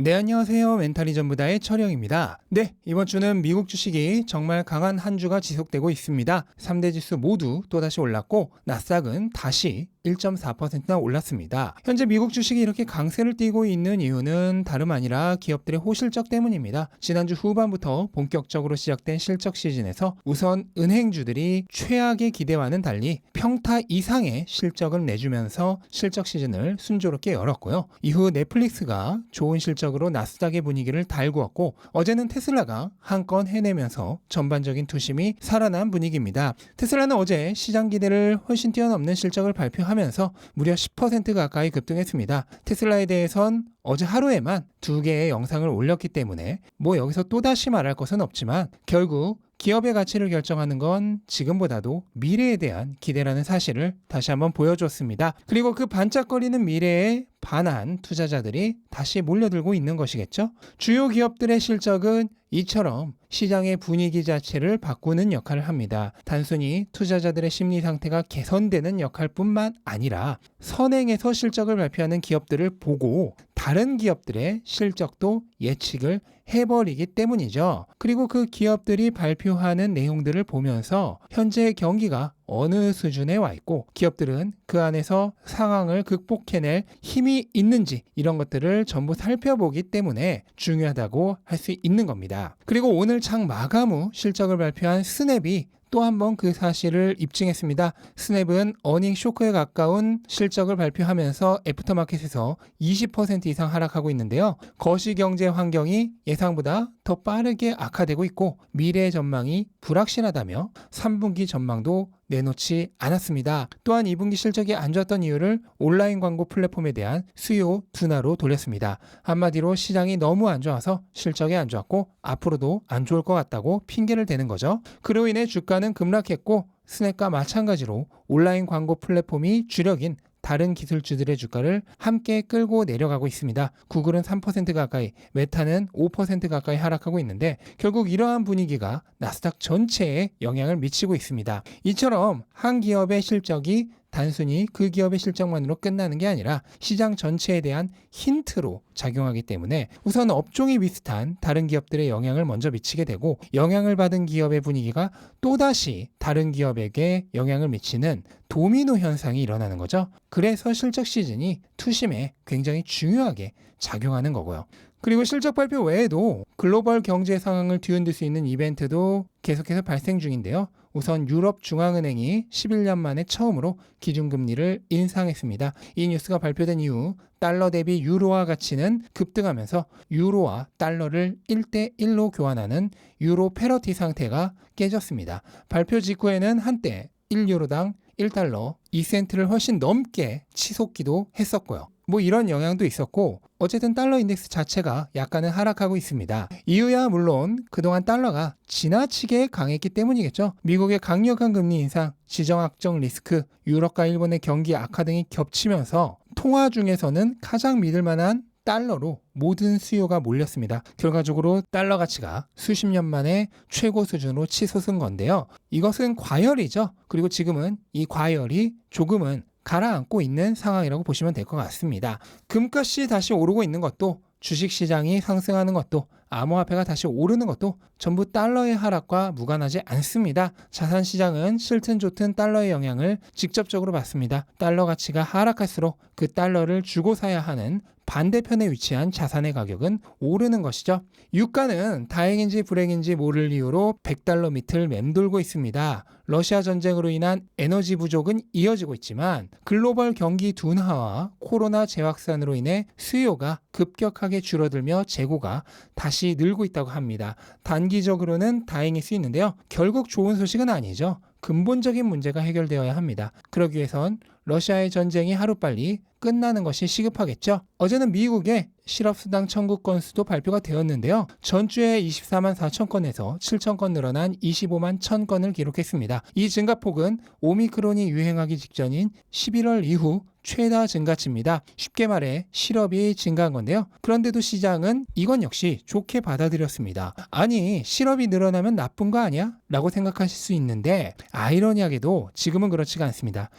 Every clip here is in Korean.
네, 안녕하세요. 멘탈이 전부다의 철영입니다. 네, 이번 주는 미국 주식이 정말 강한 한 주가 지속되고 있습니다. 3대 지수 모두 또다시 올랐고, 나스닥은 다시 1.4%나 올랐습니다. 현재 미국 주식이 이렇게 강세를 띠고 있는 이유는 다름 아니라 기업들의 호실적 때문입니다. 지난주 후반부터 본격적으로 시작된 실적 시즌에서 우선 은행주들이 최악의 기대와는 달리 평타 이상의 실적을 내주면서 실적 시즌을 순조롭게 열었고요. 이후 넷플릭스가 좋은 실적으로 나스닥의 분위기를 달구었고 어제는 테슬라가 한 건 해내면서 전반적인 투심이 살아난 분위기입니다. 테슬라는 어제 시장 기대를 훨씬 뛰어넘는 실적을 발표 하면서 무려 10% 가까이 급등했습니다. 테슬라에 대해선 어제 하루에만 두 개의 영상을 올렸기 때문에 뭐 여기서 또다시 말할 것은 없지만 결국 기업의 가치를 결정하는 건 지금보다도 미래에 대한 기대라는 사실을 다시 한번 보여줬습니다. 그리고 그 반짝거리는 미래에 반한 투자자들이 다시 몰려들고 있는 것이겠죠. 주요 기업들의 실적은 이처럼 시장의 분위기 자체를 바꾸는 역할을 합니다. 단순히 투자자들의 심리 상태가 개선되는 역할뿐만 아니라 선행해서 실적을 발표하는 기업들을 보고 다른 기업들의 실적도 예측을 해버리기 때문이죠. 그리고 그 기업들이 발표하는 내용들을 보면서 현재 경기가 어느 수준에 와 있고 기업들은 그 안에서 상황을 극복해낼 힘이 있는지 이런 것들을 전부 살펴보기 때문에 중요하다고 할 수 있는 겁니다. 그리고 오늘 장 마감 후 실적을 발표한 스냅이 또 한 번 그 사실을 입증했습니다. 스냅은 어닝 쇼크에 가까운 실적을 발표하면서 애프터마켓에서 20% 이상 하락하고 있는데요. 거시 경제 환경이 예상보다 더 빠르게 악화되고 있고 미래 전망이 불확실하다며 3분기 전망도 내놓지 않았습니다. 또한 2분기 실적이 안 좋았던 이유를 온라인 광고 플랫폼에 대한 수요 둔화로 돌렸습니다. 한마디로 시장이 너무 안 좋아서 실적이 안 좋았고 앞으로도 안 좋을 것 같다고 핑계를 대는 거죠. 그로 인해 주가는 급락했고 스낵과 마찬가지로 온라인 광고 플랫폼이 주력인 다른 기술주들의 주가를 함께 끌고 내려가고 있습니다. 구글은 3% 가까이, 메타는 5% 가까이 하락하고 있는데 결국 이러한 분위기가 나스닥 전체에 영향을 미치고 있습니다. 이처럼 한 기업의 실적이 단순히 그 기업의 실적만으로 끝나는 게 아니라 시장 전체에 대한 힌트로 작용하기 때문에 우선 업종이 비슷한 다른 기업들의 영향을 먼저 미치게 되고 영향을 받은 기업의 분위기가 또다시 다른 기업에게 영향을 미치는 도미노 현상이 일어나는 거죠. 그래서 실적 시즌이 투심에 굉장히 중요하게 작용하는 거고요. 그리고 실적 발표 외에도 글로벌 경제 상황을 뒤흔들 수 있는 이벤트도 계속해서 발생 중인데요. 우선 유럽 중앙은행이 11년 만에 처음으로 기준금리를 인상했습니다. 이 뉴스가 발표된 이후 달러 대비 유로화 가치는 급등하면서 유로와 달러를 1대1로 교환하는 유로 패러티 상태가 깨졌습니다. 발표 직후에는 한때 1유로당 1달러 2센트를 훨씬 넘게 치솟기도 했었고요. 뭐 이런 영향도 있었고 어쨌든 달러 인덱스 자체가 약간은 하락하고 있습니다. 이유야 물론 그동안 달러가 지나치게 강했기 때문이겠죠. 미국의 강력한 금리 인상, 지정학적 리스크, 유럽과 일본의 경기 악화 등이 겹치면서 통화 중에서는 가장 믿을 만한 달러로 모든 수요가 몰렸습니다. 결과적으로 달러 가치가 수십 년 만에 최고 수준으로 치솟은 건데요. 이것은 과열이죠. 그리고 지금은 이 과열이 조금은 가라앉고 있는 상황이라고 보시면 될 것 같습니다. 금값이 다시 오르고 있는 것도 주식 시장이 상승하는 것도 암호화폐가 다시 오르는 것도 전부 달러의 하락과 무관하지 않습니다. 자산 시장은 싫든 좋든 달러의 영향을 직접적으로 받습니다. 달러 가치가 하락할수록 그 달러를 주고 사야 하는 반대편에 위치한 자산의 가격은 오르는 것이죠. 유가는 다행인지 불행인지 모를 이유로 100달러 밑을 맴돌고 있습니다. 러시아 전쟁으로 인한 에너지 부족은 이어지고 있지만 글로벌 경기 둔화와 코로나 재확산으로 인해 수요가 급격하게 줄어들며 재고가 다시 늘고 있다고 합니다. 단기적으로는 다행일 수 있는데요. 결국 좋은 소식은 아니죠. 근본적인 문제가 해결되어야 합니다. 그러기 위해선 러시아의 전쟁이 하루빨리 끝나는 것이 시급하겠죠. 어제는 미국의 실업수당 청구 건수도 발표가 되었는데요. 전주에 24만 4천 건에서 7천 건 늘어난 25만 1천 건을 기록했습니다. 이 증가폭은 오미크론이 유행하기 직전인 11월 이후 최다 증가치입니다. 쉽게 말해 실업이 증가한 건데요. 그런데도 시장은 이건 역시 좋게 받아들였습니다. 아니 실업이 늘어나면 나쁜 거 아니야? 라고 생각하실 수 있는데 아이러니하게도 지금은 그렇지가 않습니다.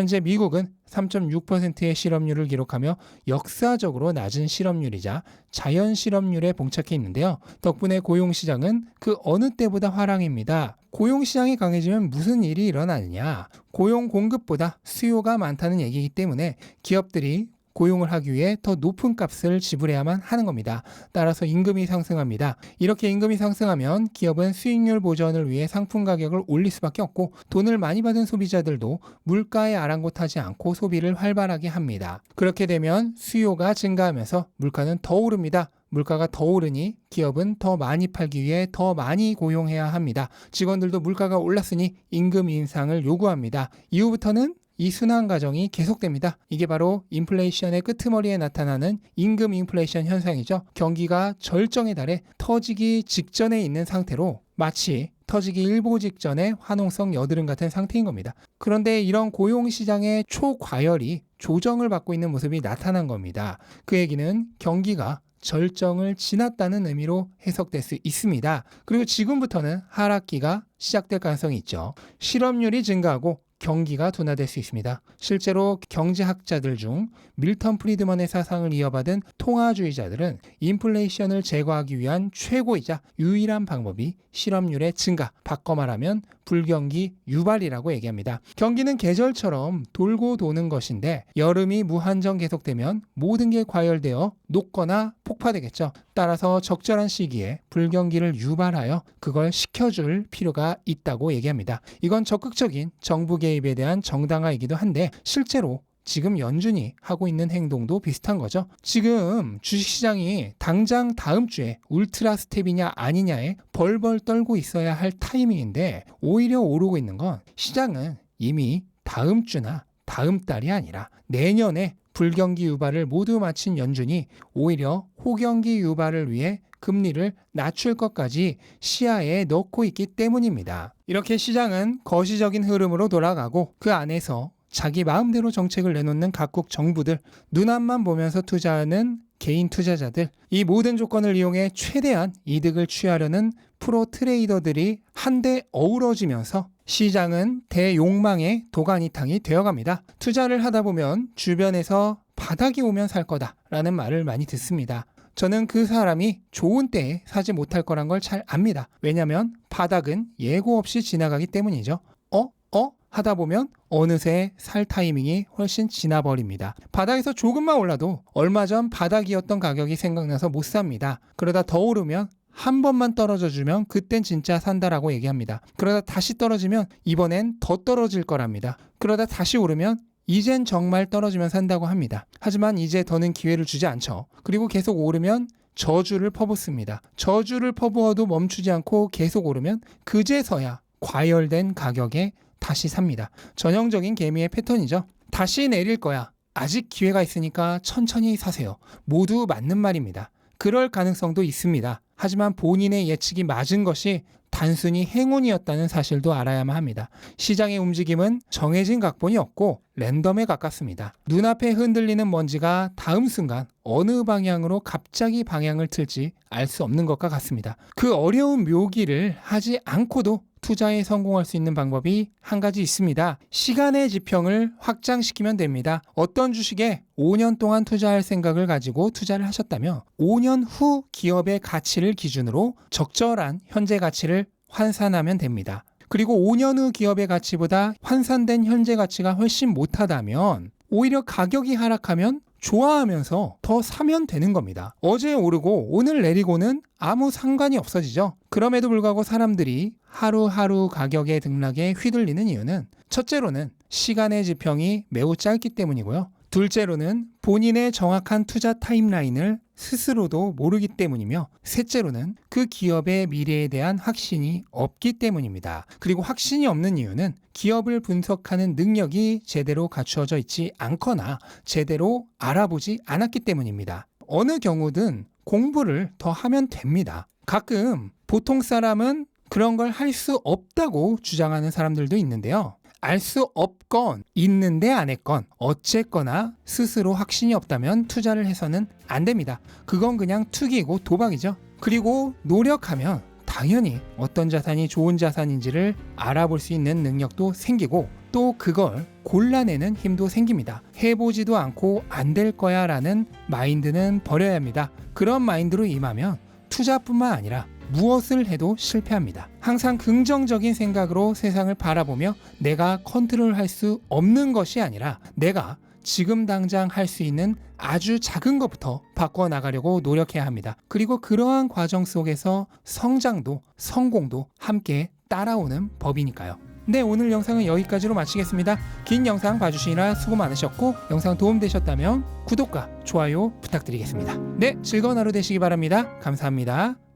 현재 미국은 3.6%의 실업률을 기록하며 역사적으로 낮은 실업률이자 자연 실업률에 봉착해 있는데요. 덕분에 고용 시장은 그 어느 때보다 화랑입니다. 고용 시장이 강해지면 무슨 일이 일어나느냐? 고용 공급보다 수요가 많다는 얘기이기 때문에 기업들이 고용을 하기 위해 더 높은 값을 지불해야만 하는 겁니다. 따라서 임금이 상승합니다. 이렇게 임금이 상승하면 기업은 수익률 보전을 위해 상품 가격을 올릴 수밖에 없고 돈을 많이 받은 소비자들도 물가에 아랑곳하지 않고 소비를 활발하게 합니다. 그렇게 되면 수요가 증가하면서 물가는 더 오릅니다. 물가가 더 오르니 기업은 더 많이 팔기 위해 더 많이 고용해야 합니다. 직원들도 물가가 올랐으니 임금 인상을 요구합니다. 이후부터는 이 순환 과정이 계속됩니다. 이게 바로 인플레이션의 끄트머리에 나타나는 임금 인플레이션 현상이죠. 경기가 절정에 달해 터지기 직전에 있는 상태로 마치 터지기 일보 직전에 화농성 여드름 같은 상태인 겁니다. 그런데 이런 고용 시장의 초과열이 조정을 받고 있는 모습이 나타난 겁니다. 그 얘기는 경기가 절정을 지났다는 의미로 해석될 수 있습니다. 그리고 지금부터는 하락기가 시작될 가능성이 있죠. 실업률이 증가하고 경기가 둔화될 수 있습니다. 실제로 경제학자들 중 밀턴 프리드먼의 사상을 이어받은 통화주의자들은 인플레이션을 제거하기 위한 최고이자 유일한 방법이 실업률의 증가, 바꿔 말하면 불경기 유발이라고 얘기합니다. 경기는 계절처럼 돌고 도는 것인데 여름이 무한정 계속되면 모든 게 과열되어 녹거나 폭파되겠죠. 따라서 적절한 시기에 불경기를 유발하여 그걸 식혀줄 필요가 있다고 얘기합니다. 이건 적극적인 정부 개입에 대한 정당화이기도 한데 실제로 지금 연준이 하고 있는 행동도 비슷한 거죠. 지금 주식시장이 당장 다음 주에 울트라 스텝이냐 아니냐에 벌벌 떨고 있어야 할 타이밍인데 오히려 오르고 있는 건 시장은 이미 다음 주나 다음 달이 아니라 내년에 불경기 유발을 모두 마친 연준이 오히려 호경기 유발을 위해 금리를 낮출 것까지 시야에 넣고 있기 때문입니다. 이렇게 시장은 거시적인 흐름으로 돌아가고 그 안에서 자기 마음대로 정책을 내놓는 각국 정부들, 눈앞만 보면서 투자하는 개인 투자자들, 이 모든 조건을 이용해 최대한 이득을 취하려는 프로 트레이더들이 한데 어우러지면서 시장은 대욕망의 도가니탕이 되어갑니다. 투자를 하다 보면 주변에서 바닥이 오면 살 거다라는 말을 많이 듣습니다. 저는 그 사람이 좋은 때에 사지 못할 거란 걸 잘 압니다. 왜냐하면 바닥은 예고 없이 지나가기 때문이죠. 어? 어? 하다 보면 어느새 살 타이밍이 훨씬 지나버립니다. 바닥에서 조금만 올라도 얼마 전 바닥이었던 가격이 생각나서 못 삽니다. 그러다 더 오르면 한 번만 떨어져 주면 그땐 진짜 산다라고 얘기합니다. 그러다 다시 떨어지면 이번엔 더 떨어질 거랍니다. 그러다 다시 오르면 이젠 정말 떨어지면 산다고 합니다. 하지만 이제 더는 기회를 주지 않죠. 그리고 계속 오르면 저주를 퍼붓습니다. 저주를 퍼부어도 멈추지 않고 계속 오르면 그제서야 과열된 가격에 다시 삽니다. 전형적인 개미의 패턴이죠. 다시 내릴 거야. 아직 기회가 있으니까 천천히 사세요. 모두 맞는 말입니다. 그럴 가능성도 있습니다. 하지만 본인의 예측이 맞은 것이 단순히 행운이었다는 사실도 알아야만 합니다. 시장의 움직임은 정해진 각본이 없고 랜덤에 가깝습니다. 눈앞에 흔들리는 먼지가 다음 순간 어느 방향으로 갑자기 방향을 틀지 알 수 없는 것과 같습니다. 그 어려운 묘기를 하지 않고도 투자에 성공할 수 있는 방법이 한 가지 있습니다. 시간의 지평을 확장시키면 됩니다. 어떤 주식에 5년 동안 투자할 생각을 가지고 투자를 하셨다면 5년 후 기업의 가치를 기준으로 적절한 현재 가치를 환산하면 됩니다. 그리고 5년 후 기업의 가치보다 환산된 현재 가치가 훨씬 못하다면 오히려 가격이 하락하면 좋아하면서 더 사면 되는 겁니다. 어제 오르고 오늘 내리고는 아무 상관이 없어지죠. 그럼에도 불구하고 사람들이 하루하루 가격의 등락에 휘둘리는 이유는 첫째로는 시간의 지평이 매우 짧기 때문이고요. 둘째로는 본인의 정확한 투자 타임라인을 스스로도 모르기 때문이며 셋째로는 그 기업의 미래에 대한 확신이 없기 때문입니다. 그리고 확신이 없는 이유는 기업을 분석하는 능력이 제대로 갖추어져 있지 않거나 제대로 알아보지 않았기 때문입니다. 어느 경우든 공부를 더 하면 됩니다. 가끔 보통 사람은 그런 걸 할 수 없다고 주장하는 사람들도 있는데요. 알 수 없건 있는데 안 했건 어쨌거나 스스로 확신이 없다면 투자를 해서는 안 됩니다. 그건 그냥 투기고 도박이죠. 그리고 노력하면 당연히 어떤 자산이 좋은 자산인지를 알아볼 수 있는 능력도 생기고 또 그걸 골라내는 힘도 생깁니다. 해보지도 않고 안 될 거야 라는 마인드는 버려야 합니다. 그런 마인드로 임하면 투자뿐만 아니라 무엇을 해도 실패합니다. 항상 긍정적인 생각으로 세상을 바라보며 내가 컨트롤할 수 없는 것이 아니라 내가 지금 당장 할 수 있는 아주 작은 것부터 바꿔 나가려고 노력해야 합니다. 그리고 그러한 과정 속에서 성장도 성공도 함께 따라오는 법이니까요. 네, 오늘 영상은 여기까지로 마치겠습니다. 긴 영상 봐주시느라 수고 많으셨고 영상 도움되셨다면 구독과 좋아요 부탁드리겠습니다. 네, 즐거운 하루 되시기 바랍니다. 감사합니다.